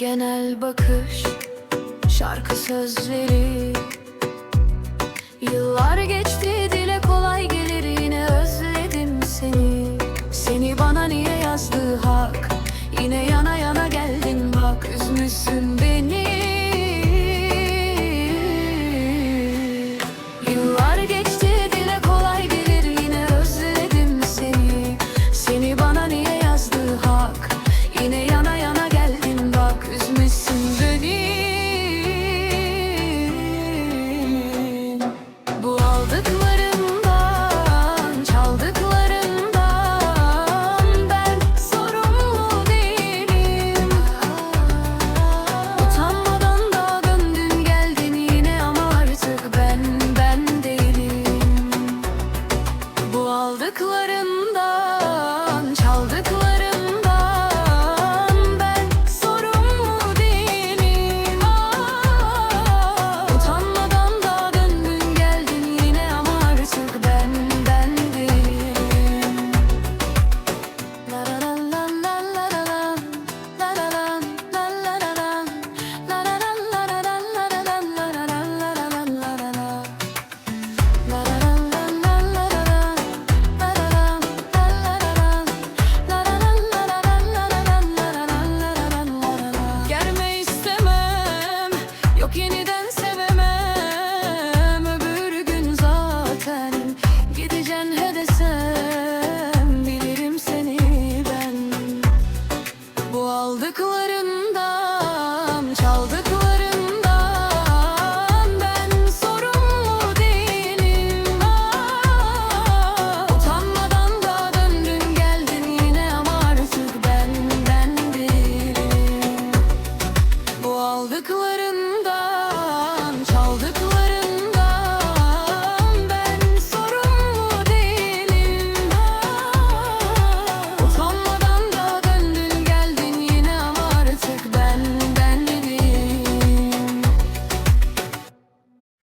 Genel bakış, şarkı sözleri. Yıllar geçti dile kolay gelir yine özledim seni. Seni bana niye yazdı? Parklara sen he desem Bilirim seni ben Bu aldıklarından Çaldıklarından Ben sorumlu değilim. Ah, utanmadan da döndün geldin yine Ama artık ben ben Bu aldıklarından